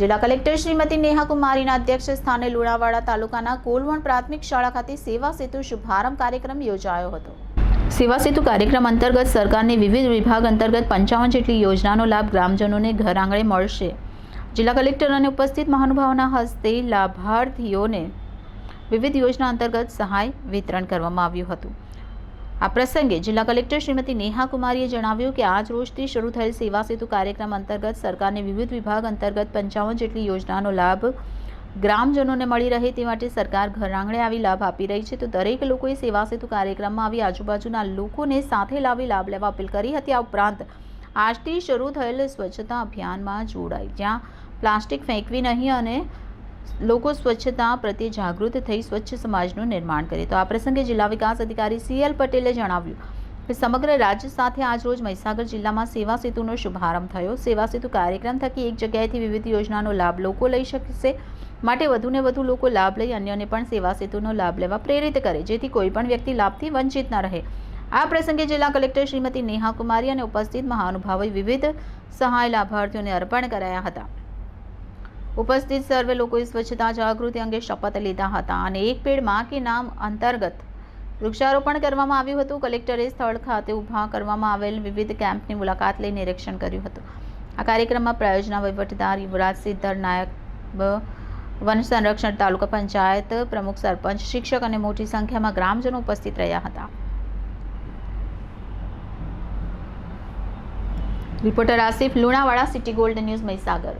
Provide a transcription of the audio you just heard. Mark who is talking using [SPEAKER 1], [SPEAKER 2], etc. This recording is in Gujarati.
[SPEAKER 1] જિલ્લા કલેક્ટર શ્રીમતી નેહા કુમારીના અધ્યક્ષ સ્થાને લુણાવાડા તાલુકાના કોલવણ પ્રાથમિક શાળા ખાતે સેવા સેતુ શુભારંભ કાર્યક્રમ યોજાયો હતો. સેવા સેતુ કાર્યક્રમ અંતર્ગત સરકારની વિવિધ વિભાગ અંતર્ગત પંચાવન જેટલી યોજનાનો લાભ ગ્રામજનોને ઘર આંગણે મળશે. જિલ્લા કલેક્ટર અને ઉપસ્થિત મહાનુભાવોના હસ્તે લાભાર્થીઓને વિવિધ યોજના અંતર્ગત સહાય વિતરણ કરવામાં આવ્યું હતું. આ પ્રસંગે જિલ્લા કલેક્ટર શ્રીમતી નેહા કુમારીએ જણાવ્યું કે આજ રોજથી શરૂ થયેલ સેવા સેતુ કાર્યક્રમ અંતર્ગત સરકારની વિવિધ વિભાગ અંતર્ગત પંચાવન જેટલી યોજનાનો લાભ ગ્રામજનોને મળી રહે તે માટે સરકાર ઘર આંગણે આવી લાભ આપી રહી છે. તો દરેક લોકોએ સેવા સેતુ કાર્યક્રમમાં આવી આજુબાજુના લોકોને સાથે લાવી લાભ લેવા અપીલ કરી હતી. આ ઉપરાંત આજથી શરૂ થયેલ સ્વચ્છતા અભિયાનમાં જોડાઈ. જ્યાં પ્લાસ્ટિક ફેંકવી નહીં અને લોકો સ્વચ્છતા પ્રત્યે જાગૃત થઈ સ્વચ્છ સમાજનું નિર્માણ કરે. તો આ પ્રસંગે જિલ્લા વિકાસ અધિકારી સીએલ પટેલે જણાવ્યું કે સમગ્ર રાજ્ય સાથે આજ રોજ મહીસાગર જિલ્લામાં સેવા સેતુનો શુભારંભ થયો. સેવા સેતુ કાર્યક્રમ થકી એક જગ્યાએથી વિવિધ યોજનાનો લાભ લોકો લઈ શકશે. માટે વધુને વધુ લોકો લાભ લઈ અન્યને પણ સેવા સેતુનો લાભ લેવા પ્રેરિત કરે, જેથી કોઈપણ વ્યક્તિ લાભથી વંચિત ન રહે. આ પ્રસંગે જિલ્લા કલેક્ટર શ્રીમતી નેહા કુમારી અને ઉપસ્થિત મહાનુભાવોએ વિવિધ સહાય લાભાર્થીઓને અર્પણ કરાયા હતા. ઉપસ્થિત સર્વે લોકોએ સ્વચ્છતા, જાગૃતિ અંગે શપથ લીધા હતા અને એક પેડમાં કે નામ અંતર્ગત વૃક્ષારોપણ કરવામાં આવ્યું હતું. કલેક્ટરે સ્થળ ખાતે ઊભા કરવામાં આવેલ વિવિધ કેમ્પની મુલાકાત લઈ નિરીક્ષણ કર્યું હતું. આ કાર્યક્રમમાં પ્રાયોજના વહીવટદાર યુવરાજ સિદ્ધર નાયક વન સંરક્ષણ તાલુકા પંચાયત પ્રમુખ સરપંચ, શિક્ષક અને મોટી સંખ્યામાં ગ્રામજનો ઉપસ્થિત રહ્યા હતા. Reporter Asif Lunawada, city gold news Mahisagar.